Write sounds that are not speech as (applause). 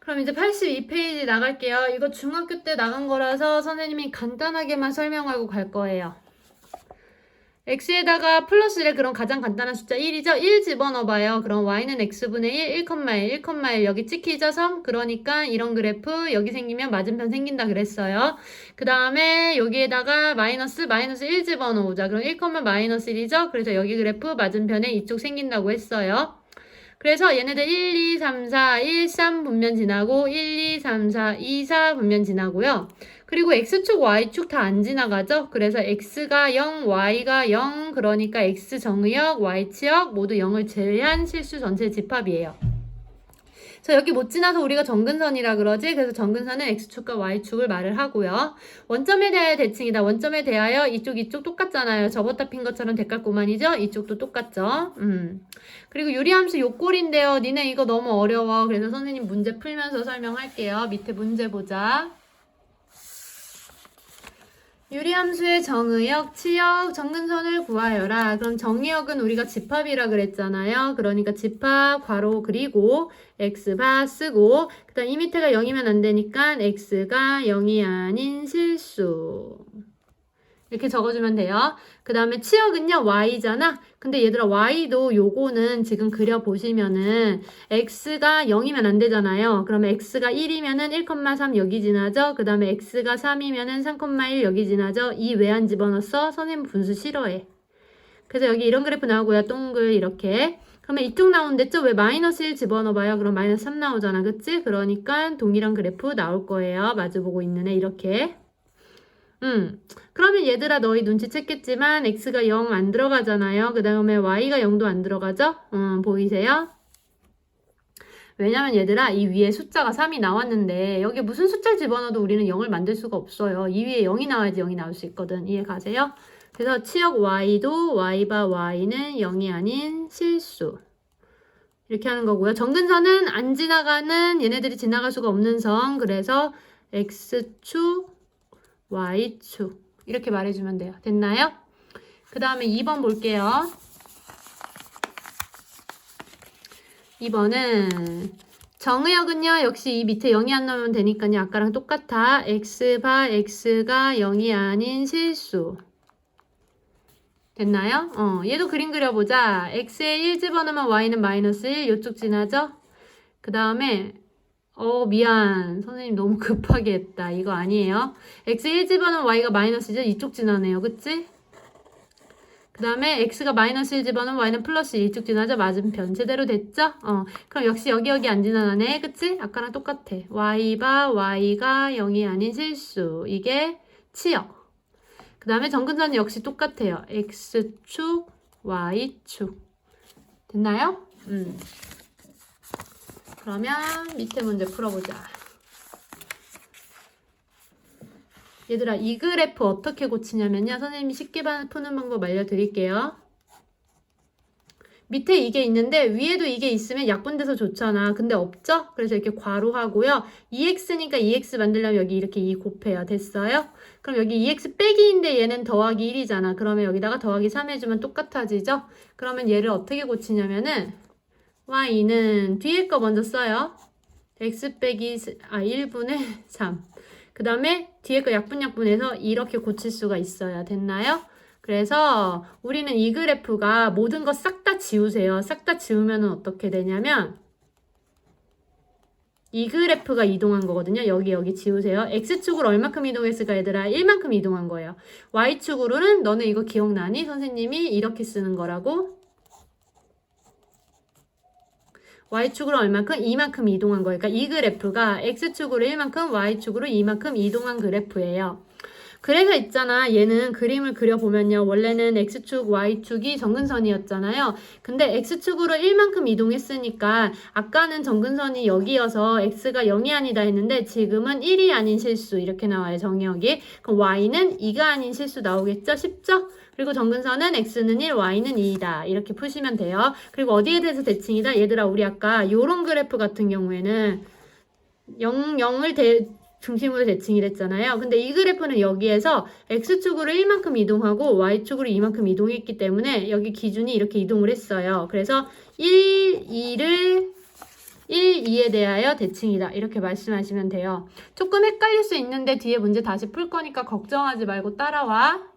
그럼 이제 82페이지 나갈게요. 이거 중학교 때 나간 거라서 선생님이 간단하게만 설명하고 갈 거예요. x에다가 플러스를 그런 가장 간단한 숫자 1이죠? 1 집어넣어봐요. 그럼 y는 x분의 1, 1,1, 1,1 여기 찍히죠? 성? 그러니까 이런 그래프 여기 생기면 맞은편 생긴다 그랬어요. 그 다음에 여기에다가 마이너스, 마이너스 1 집어넣어보자. 그럼 1, 마이너스 1이죠? 그래서 여기 그래프 맞은편에 이쪽 생긴다고 했어요. 그래서 얘네들 1, 2, 3, 4, 1, 3 분면 지나고 1, 2, 3, 4, 2, 4 분면 지나고요. 그리고 x축, y축 다 안 지나가죠? 그래서 x가 0, y가 0, 그러니까 x 정의역, y 치역 모두 0을 제외한 실수 전체 집합이에요. 자, 여기 못 지나서 우리가 정근선이라 그러지? 그래서 정근선은 x축과 y축을 말을 하고요. 원점에 대하여 대칭이다. 원점에 대하여 이쪽, 이쪽 똑같잖아요. 접었다 핀 것처럼 대깔꼬만이죠? 이쪽도 똑같죠? 음. 그리고 유리함수 요꼴인데요. 니네 이거 너무 어려워. 그래서 선생님 문제 풀면서 설명할게요. 밑에 문제 보자. 유리함수의 정의역, 치역, 정근선을 구하여라. 그럼 정의역은 우리가 집합이라 그랬잖아요. 그러니까 집합, 괄호 그리고 x바 쓰고 그다음 이 밑에가 0이면 안 되니까 x가 0이 아닌 실수. 이렇게 적어주면 돼요. 그 다음에 치역은요, y잖아? 근데 얘들아, y도 요거는 지금 그려보시면은, x가 0이면 안 되잖아요. 그러면 x가 1이면은 1,3 여기 지나죠? 그 다음에 x가 3이면은 3,1 여기 지나죠? 이 왜 안 집어넣었어? 선생님 분수 싫어해. 그래서 여기 이런 그래프 나오고요. 동글 이렇게. 그러면 이쪽 나오는데죠? 왜 마이너스 1 집어넣어봐요? 그럼 마이너스 3 나오잖아. 그치? 그러니까 동일한 그래프 나올 거예요. 마주보고 있는 애 이렇게. 음, 그러면 얘들아 너희 눈치챘겠지만 x가 0 안 들어가잖아요. 그 다음에 y가 0도 안 들어가죠? 음, 보이세요? 왜냐면 얘들아 이 위에 숫자가 3이 나왔는데 여기 무슨 숫자를 집어넣어도 우리는 0을 만들 수가 없어요. 이 위에 0이 나와야지 0이 나올 수 있거든. 이해 가세요? 그래서 치역 y도 y바 y는 0이 아닌 실수. 이렇게 하는 거고요. 정근선은 안 지나가는 얘네들이 지나갈 수가 없는 선. 그래서 x축 y축 이렇게 말해주면 돼요. 됐나요? 그 다음에 2번 볼게요. 2번은 정의역은요. 역시 이 밑에 0이 안 나오면 되니까요. 아까랑 똑같아. x바 x가 0이 아닌 실수. 됐나요? 어, 얘도 그림 그려보자. x에 1 집어넣으면 y는 마이너스 1. 이쪽 지나죠? 그 다음에 어, 미안. 선생님 너무 급하게 했다. 이거 아니에요. x 1 집어넣으면 y가 마이너스죠? 이쪽 지나네요. 그치? 그 다음에 x가 마이너스 1 집어넣으면 y는 플러스 1 이쪽 지나죠? 맞은편. 제대로 됐죠? 어. 그럼 역시 여기 여기 안 지나가네. 그치? 아까랑 똑같아. y바 y가 0이 아닌 실수. 이게 치역. 그 다음에 정근선이 역시 똑같아요. x축, y축. 됐나요? 음. 그러면 밑에 문제 풀어보자. 얘들아, 이 그래프 어떻게 고치냐면요. 선생님이 쉽게 푸는 방법 알려드릴게요. 밑에 이게 있는데 위에도 이게 있으면 약분돼서 좋잖아. 근데 없죠? 그래서 이렇게 괄호 하고요. 2x니까 2x 만들려면 여기 이렇게 2 곱해요. 됐어요? 그럼 여기 2x 빼기인데 얘는 더하기 1이잖아. 그러면 여기다가 더하기 3 해주면 똑같아지죠? 그러면 얘를 어떻게 고치냐면은 y는 뒤에 거 먼저 써요. x 빼기 아 1분의 3. (laughs) 그 다음에 뒤에 거 약분 약분해서 이렇게 고칠 수가 있어요. 됐나요? 그래서 우리는 이 그래프가 모든 거 싹 다 지우세요. 싹 다 지우면 어떻게 되냐면 이 그래프가 이동한 거거든요. 여기 여기 지우세요. x축으로 얼마큼 이동했을까 얘들아? 1만큼 이동한 거예요. y축으로는 너네 이거 기억나니? 선생님이 이렇게 쓰는 거라고. Y축으로 얼만큼? 2만큼 이동한 거예요. 그러니까 이 그래프가 x축으로 1만큼, y축으로 2만큼 이동한 그래프예요. 그래서 있잖아. 얘는 그림을 그려보면요. 원래는 x축, y축이 정근선이었잖아요. 근데 x축으로 1만큼 이동했으니까 아까는 정근선이 여기여서 x가 0이 아니다 했는데 지금은 1이 아닌 실수 이렇게 나와요. 정의역이. 그럼 y는 2가 아닌 실수 나오겠죠? 쉽죠? 그리고 정근선은 x는 1, y는 2이다. 이렇게 푸시면 돼요. 그리고 어디에 대해서 대칭이다? 얘들아 우리 아까 요런 그래프 같은 경우에는 0, 0을 대, 중심으로 대칭이랬잖아요. 근데 이 그래프는 여기에서 x축으로 1만큼 이동하고 y축으로 2만큼 이동했기 때문에 여기 기준이 이렇게 이동을 했어요. 그래서 1, 2를 1, 2에 대하여 대칭이다. 이렇게 말씀하시면 돼요. 조금 헷갈릴 수 있는데 뒤에 문제 다시 풀 거니까 걱정하지 말고 따라와.